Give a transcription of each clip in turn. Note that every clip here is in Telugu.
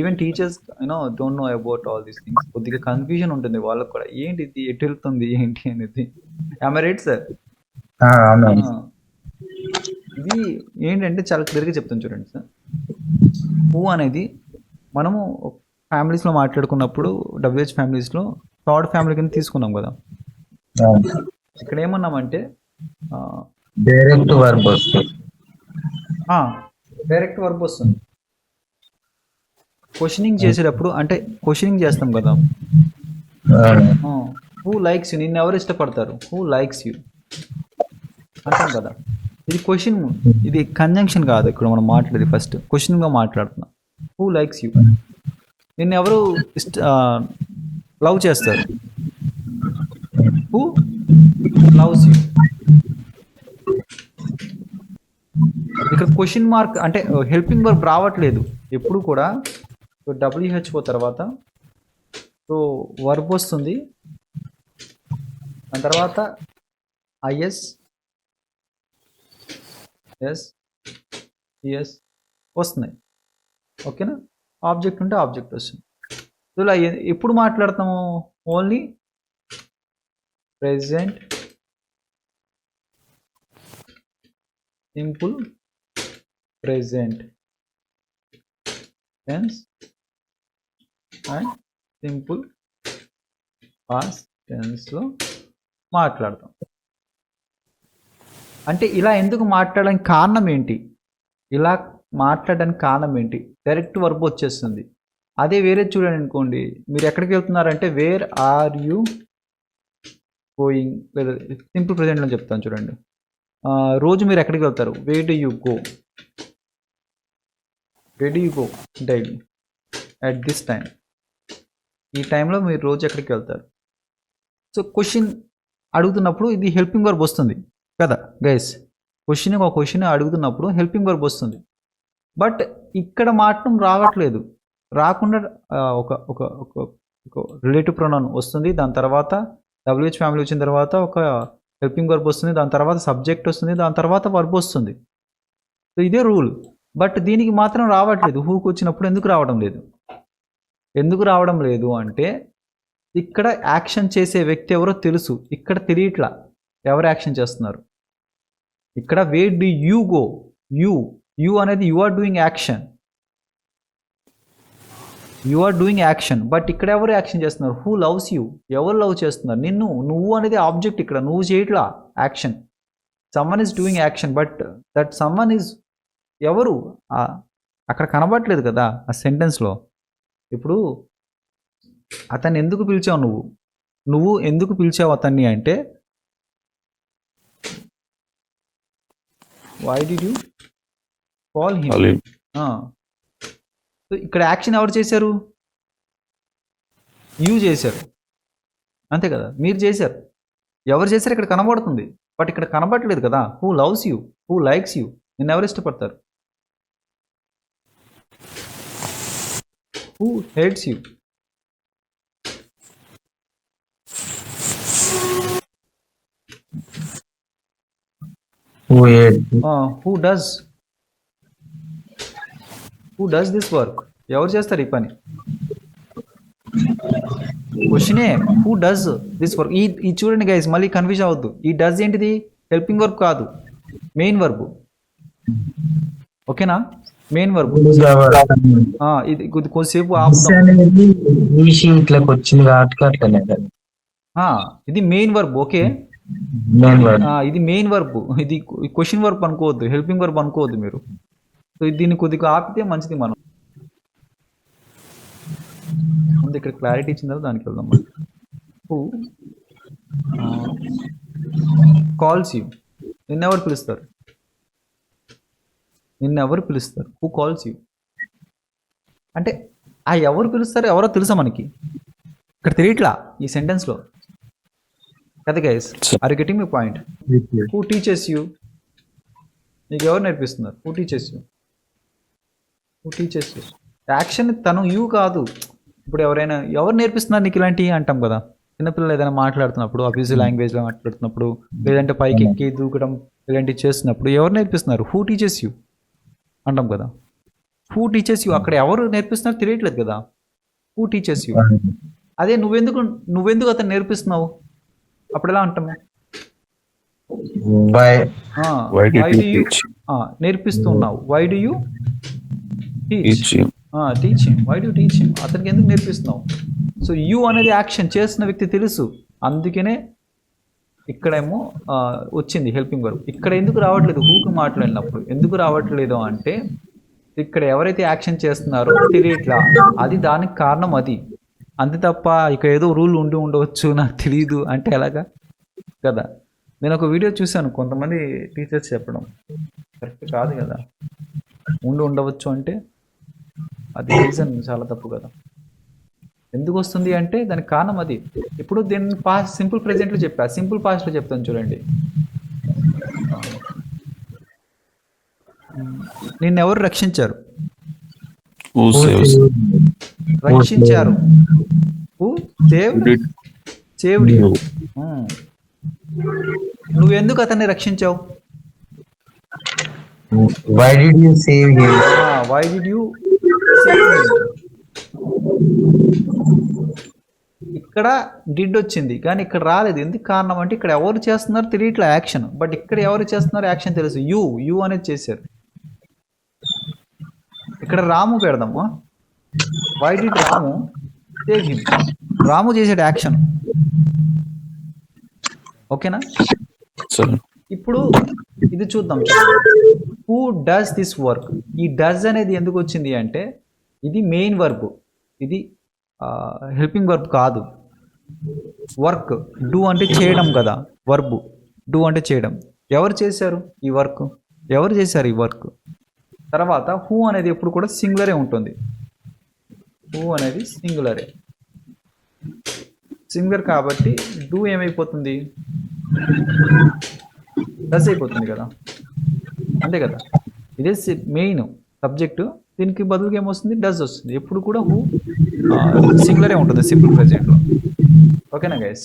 Even teachers you know don't know about all these things కొద్దిగా కన్ఫ్యూజన్ ఉంటుంది వాళ్ళకి కూడా. ఏంటి ఇది ఎటు వెళ్తుంది? ఏంటి అనేది. ఆమె రైట్ సార్ ఇది ఏంటంటే చాలా క్లియర్గా చెప్తాను చూడండి సార్ హూ అనేది మనము ఫ్యామిలీస్లో మాట్లాడుకున్నప్పుడు డబ్ల్యూహెచ్ ఫ్యామిలీస్లో థర్డ్ ఫ్యామిలీ కింద తీసుకున్నాం కదా. ఇక్కడ ఏమన్నామంటే డైరెక్ట్ వర్బ్ వస్తుంది. డైరెక్ట్ వర్బ్ వస్తుంది. క్వశ్చనింగ్ చేసేటప్పుడు అంటే క్వశ్చనింగ్ చేస్తాం కదా. హూ లైక్స్ యూ నిన్ను ఎవరు ఇష్టపడతారు? హూ లైక్స్ యూ అంటాం కదా. ఇది క్వశ్చన్ ఇది కంజంక్షన్ కాదు ఇక్కడ మనం మాట్లాడేది ఫస్ట్ క్వశ్చన్గా మాట్లాడుతున్నాం. హూ లైక్స్ యూ నిన్ను ఎవరు ఇష్ట లవ్ చేస్తారు? హూ లవ్స్ యూ ఇక్కడ క్వశ్చన్ మార్క్ అంటే హెల్పింగ్ వర్క్ రావట్లేదు. ఎప్పుడు కూడా సో డబ్ల్యూహెచ్ఓ తర్వాత సో వర్బ్ వస్తుంది. దాని తర్వాత ఐఎస్ ఎస్ ఎస్ వస్తున్నాయి. ఓకేనా? ఆబ్జెక్ట్ ఉంటే ఆబ్జెక్ట్ వస్తుంది. సో ఇలా ఎప్పుడు మాట్లాడతాము only present simple present tense and simple past టెన్స్లో మాట్లాడతాం. అంటే ఇలా ఎందుకు మాట్లాడడానికి కారణం ఏంటి? ఇలా మాట్లాడడానికి కారణం ఏంటి? డైరెక్ట్ వర్బ్ వచ్చేస్తుంది. అదే వేరే చూడండి అనుకోండి. మీరు ఎక్కడికి వెళ్తున్నారంటే వేర్ ఆర్ యూ గోయింగ్ లేదా సింపుల్ ప్రజెంట్లో చెప్తాను చూడండి. రోజు మీరు ఎక్కడికి వెళ్తారు? Where do you go where do you go daily at this time ఈ టైంలో మీరు రోజు ఎక్కడికి వెళ్తారు? సో క్వశ్చన్ అడుగుతున్నప్పుడు ఇది హెల్పింగ్ వర్బ్ వస్తుంది. కదా గైస్ క్వశ్చన్ ఒక క్వశ్చన్ అడుగుతున్నప్పుడు హెల్పింగ్ వర్బ్ వస్తుంది. బట్ ఇక్కడ మాత్రం రావట్లేదు. రాకుండా ఒక ఒక ఒక రిలేటివ్ ప్రొనౌన్ వస్తుంది. దాని తర్వాత డబ్ల్యూహెచ్ ఫ్యామిలీ వచ్చిన తర్వాత ఒక హెల్పింగ్ వర్బ్ వస్తుంది. దాని తర్వాత సబ్జెక్ట్ వస్తుంది. దాని తర్వాత వర్బ్ వస్తుంది. సో ఇదే రూల్ బట్ దీనికి మాత్రం రావట్లేదు. హూకు వచ్చినప్పుడు ఎందుకు రావడం లేదు? ఎందుకు రావడం లేదు అంటే ఇక్కడ యాక్షన్ చేసే వ్యక్తి ఎవరో తెలుసు. ఇక్కడ తెలియట్లా ఎవరు యాక్షన్ చేస్తున్నారు. ఇక్కడ where do you go you you అనేది you are doing action you are doing action but ఇక్కడ ఎవరు యాక్షన్ చేస్తున్నారు? హూ లవ్స్ యూ ఎవరు లవ్ చేస్తున్నారు? నిన్ను నువ్వు అనేది ఆబ్జెక్ట్ ఇక్కడ. నువ్వు చేయట్లా action someone is doing action but that someone is ఎవరు? అక్కడ కనబడట్లేదు కదా ఆ సెంటెన్స్లో ఇప్పుడు అతన్ని ఎందుకు పిలిచావు నువ్వు? నువ్వు ఎందుకు పిలిచావు అతన్ని అంటే why do you call him ఇక్కడ యాక్షన్ ఎవరు చేశారు? యూ చేశారు. అంతే కదా? మీరు చేశారు. ఎవరు చేశారు? ఇక్కడ కనబడుతుంది. బట్ ఇక్కడ కనబడట్లేదు కదా. Who loves you who likes you నిన్ను ఎవరు ఇష్టపడతారు? Who hates you Who ate? Who does who does this work ఎవరు చేస్తారు ఈ పని? క్వశ్చనే హూ డస్ దిస్ వర్క్ ఈ ఈ చూడండి గైస్ మళ్ళీ కన్ఫ్యూజ్ అవ్వద్దు. ఈ డస్ ఏంటిది? హెల్పింగ్ వర్క్ కాదు. మెయిన్ వర్బ్ ఓకేనా మెయిన్ our- ఇది కొద్ది కొద్దిసేపు వచ్చింది కాబట్టి అట్లనే. ఇది మెయిన్ వర్బ్ ఓకే ఇది మెయిన్ వర్బ్ ఇది క్వశ్చన్ వర్బ్ అనుకోవద్దు హెల్పింగ్ వర్బ్ అనుకోవద్దు మీరు. సో దీన్ని కొద్దిగా ఆపితే మంచిది మనం. ముందు ఇక్కడ క్లారిటీ ఇచ్చిన తర్వాత దానికి వెళ్దాం కాల్స్ యూ నిన్నెవరు పిలుస్తారు. నిన్నెవరు పిలుస్తారు? హూ కాల్స్ యూ అంటే ఆ ఎవరు పిలుస్తారు ఎవరో తెలుసా మనకి? ఇక్కడ తెలియట్లా ఈ సెంటెన్స్లో కదా guys are getting me point who teaches you నీకు ఎవరు నేర్పిస్తున్నారు? Who teaches you who teaches you action తను యూ కాదు. ఇప్పుడు ఎవరైనా ఎవరు నేర్పిస్తున్నారు నీకు ఇలాంటివి అంటాం కదా? చిన్నపిల్లలు ఏదైనా మాట్లాడుతున్నప్పుడు అబ్యూజివ్ లాంగ్వేజ్లో మాట్లాడుతున్నప్పుడు లేదంటే పైకి ఎక్కి దూకడం ఇలాంటివి చేస్తున్నప్పుడు ఎవరు నేర్పిస్తున్నారు? హూ టీచర్స్ యూ అంటాం కదా. హూ టీచర్స్ యూ అక్కడ ఎవరు నేర్పిస్తున్నారో తెలియట్లేదు కదా. హూ టీచర్స్ యూ అదే నువ్వెందుకు నువ్వెందుకు అతను నేర్పిస్తున్నావు? అప్పుడు ఎలా అంటాము నేర్పిస్తున్నావు. Why do you. Teaching why do teaching అతనికి ఎందుకు నేర్పిస్తున్నావు? సో యూ అనేది యాక్షన్ చేస్తున్న వ్యక్తి తెలుసు. అందుకనే ఇక్కడేమో వచ్చింది హెల్పింగ్ వర్క్ ఇక్కడ ఎందుకు రావట్లేదు? హూకి మాట్లాడినప్పుడు. ఎందుకు రావట్లేదు అంటే ఇక్కడ ఎవరైతే యాక్షన్ చేస్తున్నారో తెలియట్లా. అది దానికి కారణం అది. అంతే తప్ప ఇక ఏదో రూల్ ఉండి ఉండవచ్చు నాకు తెలియదు అంటే ఎలాగా? కదా. నేను ఒక వీడియో చూశాను కొంతమంది టీచర్స్ చెప్పడం. కరెక్ట్ కాదు కదా. ఉండి ఉండవచ్చు అంటే అది రీజన్ చాలా తప్పు కదా. ఎందుకు వస్తుంది అంటే దానికి కారణం అది. ఇప్పుడు దీన్ని పాస్ట్ సింపుల్ ప్రెజెంట్లో చెప్పా. సింపుల్ పాస్ట్లో చెప్తాను చూడండి. నిన్ను ఎవరు రక్షించారు? రక్షించారు. Save saved? నువ్వు ఎందుకు అతన్ని రక్షించావు? Why did you save him why did you ఇక్కడ డిడ్ వచ్చింది. కానీ ఇక్కడ రాలేదు. ఎందుకు కారణం అంటే ఇక్కడ ఎవరు చేస్తున్నారు తెలియట్లే యాక్షన్ బట్ ఇక్కడ ఎవరు చేస్తున్నారు యాక్షన్ తెలుసు. యూ యూ అనేది చేశారు. ఇక్కడ రాము పెడదాము why did Ramu save him Ramu చేసాడు యాక్షన్ ఓకేనా. ఇప్పుడు ఇది చూద్దాం. హూ డస్ దిస్ వర్క్ ఈ డస్ అనేది ఎందుకు వచ్చింది అంటే ఇది మెయిన్ వర్బ్ ఇది హెల్పింగ్ వర్బ్ కాదు. వర్క్ డూ అంటే చేయడం కదా వర్బ్ డూ అంటే చేయడం. ఎవరు చేశారు ఈ వర్క్ ఎవరు చేశారు ఈ వర్క్ తర్వాత హూ అనేది ఎప్పుడు కూడా సింగులరే ఉంటుంది. హూ అనేది సింగులరే సింగులర్ కాబట్టి డూ ఏమైపోతుంది? డస్ అయిపోతుంది కదా. అంతే కదా. ఇదే మెయిన్ సబ్జెక్టు దీనికి బదులుగా ఏమొస్తుంది? డస్ వస్తుంది. ఎప్పుడు కూడా హూ సింగులరే ఉంటుంది సింపుల్ ప్రెజెంట్లో ఓకేనా గైస్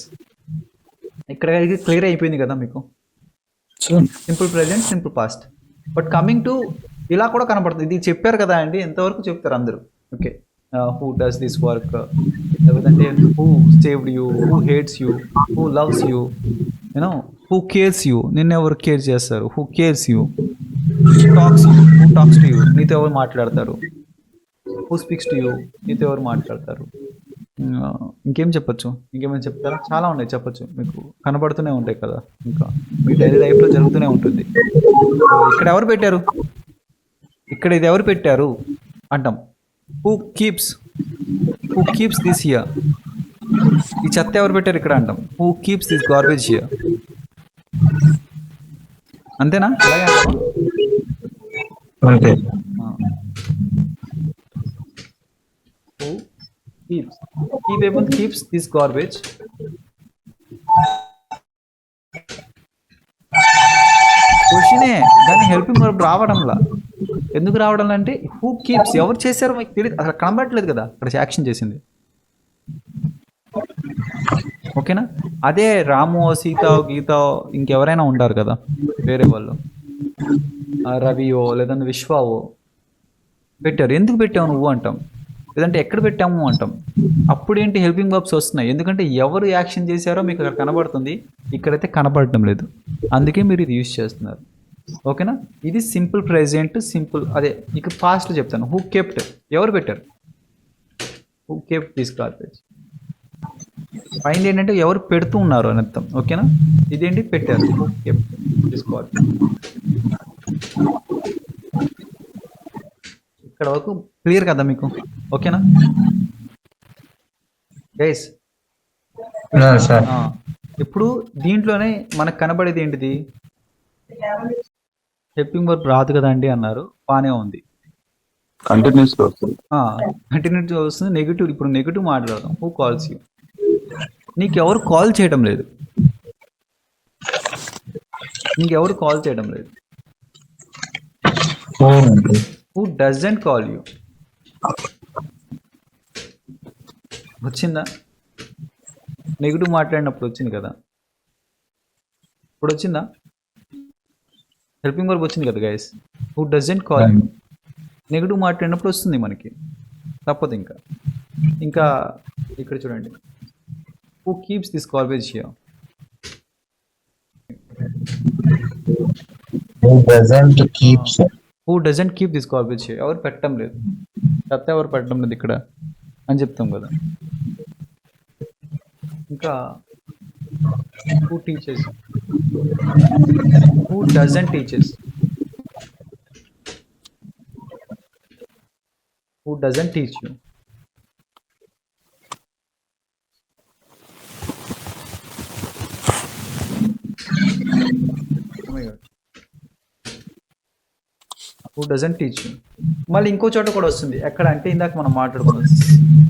ఇక్కడ క్లియర్ అయిపోయింది కదా మీకు. Simple present simple past. But coming to ఇలా కూడా కనపడుతుంది. ఇది చెప్పారు కదా అండి ఎంతవరకు చెప్తారు అందరూ? Okay. Who does this work? లేకపోతే who saved you who hates you who loves you you know who cares you. నిన్న ఎవరు కేర్ చేస్తారు? Who cares you. Talks who talks to you నీతో ఎవరు మాట్లాడతారు? హూ స్పీక్స్ టు యూ నీతో ఎవరు మాట్లాడతారు? ఇంకేం చెప్పొచ్చు? ఇంకేమైనా చెప్తారా? చాలా ఉన్నాయి చెప్పొచ్చు. మీకు కనబడుతూనే ఉంటాయి కదా ఇంకా. మీ డైలీ లైఫ్లో జరుగుతూనే ఉంటుంది. ఇక్కడ ఎవరు పెట్టారు? ఇక్కడ ఇది ఎవరు పెట్టారు? అంటాం. Who keeps who keeps this here ఈ చెత్త ఎవరు పెట్టారు ఇక్కడ అంటాం. Who keeps this garbage here అంతేనా? అలాగే అంతే. who keeps. Keep able keeps this garbage. క్వశ్చనే హెల్పింగ్ వర్బ్ రావడంలా? ఎందుకు రావడం అంటే హూ కీప్స్ ఎవరు చేశారో మీకు తెలియదు అక్కడ కనబడట్లేదు కదా అక్కడ యాక్షన్ చేసింది. ఓకేనా అదే రాము సీత గీత ఇంకెవరైనా ఉంటారు కదా వేరే వాళ్ళు. రవియో లేదంటే విశ్వావో? పెట్టారు. ఎందుకు పెట్టావు నువ్వు అంటాం? లేదంటే ఎక్కడ పెట్టాము అంటాం? అప్పుడేంటి హెల్పింగ్ వర్బ్స్ వస్తున్నాయి? ఎందుకంటే ఎవరు యాక్షన్ చేశారో మీకు అక్కడ కనబడుతుంది. ఇక్కడైతే కనబడటం లేదు. అందుకే మీరు ఇది యూజ్ చేస్తున్నారు. ఓకేనా? ఇది సింపుల్ ప్రెజెంట్ సింపుల్ అదే ఇక ఫాస్ట్ చెప్తాను. Who kept? ఎవరు పెట్టారు? Who kept this garbage. పైన ఏంటంటే ఎవరు పెడుతూ ఉన్నారు అని అర్థం. ఓకేనా? ఇదేంటి? పెట్టారు. Who kept this garbage. ఇక్కడ వరకు క్లియర్ కదా మీకు? ఓకేనా? గైస్ ఇప్పుడు దీంట్లోనే మనకు కనబడేది ఏంటిది? హెల్పింగ్ వర్క్ రాదు కదా అండి అన్నారు. బాగానే ఉంది. Continuous గా వస్తుంది. కంటిన్యూ వస్తుంది. నెగిటివ్ ఇప్పుడు నెగిటివ్ మాట్లాడదాం. హూ కాల్స్ యూ నీకు ఎవరు కాల్ చేయడం లేదు నీకు ఎవరు కాల్ చేయడం లేదు ఫోన్ అంటే హూ డజంట్ కాల్ యూ వచ్చిందా? నెగిటివ్ మాట్లాడినప్పుడు వచ్చింది కదా. ఇప్పుడు వచ్చిందా హెల్పింగ్ వర్క్ వచ్చింది కదా guys who doesn't call you negative మాట్లాడినప్పుడు వస్తుంది మనకి. తప్పదు ఇంకా. ఇంకా ఇక్కడ చూడండి. Who keeps this garbage here who doesn't keeps who doesn't keep this garbage ఎవరు పెట్టడం లేదు. చెత్త ఎవరు పెట్టడం లేదు ఇక్కడ అని చెప్తాం కదా. ఇంకా who teachers who doesn't teachers who doesn't teach you who doesn't teach you మళ్ళీ ఇంకో చోట కూడా వస్తుంది. ఎక్కడ అంటే ఇందాక మనం మాట్లాడుకున్నాం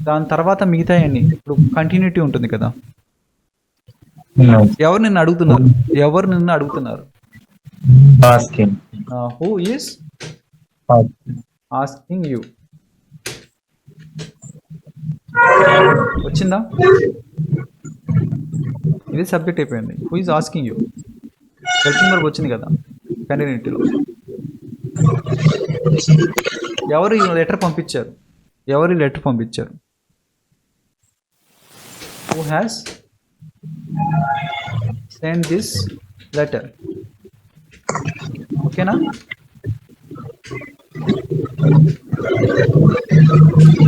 దాని తర్వాత మిగతా అన్ని ఇప్పుడు కంటిన్యూటీ ఉంటుంది కదా. ఎవరు నిన్ను అడుగుతున్నారు? ఎవరు నిన్ను అడుగుతున్నారు? హూ ఈస్ ఆస్కింగ్ యూ వచ్చిందా? ఇది సబ్జెక్ట్ అయిపోయింది. Who is asking you helping work వచ్చింది కదా. కంటిన్యూటీలో ఎవరు ఈ లెటర్ పంపించారు? ఎవరు ఈ లెటర్ పంపించారు? Who has send this letter ఓకేనా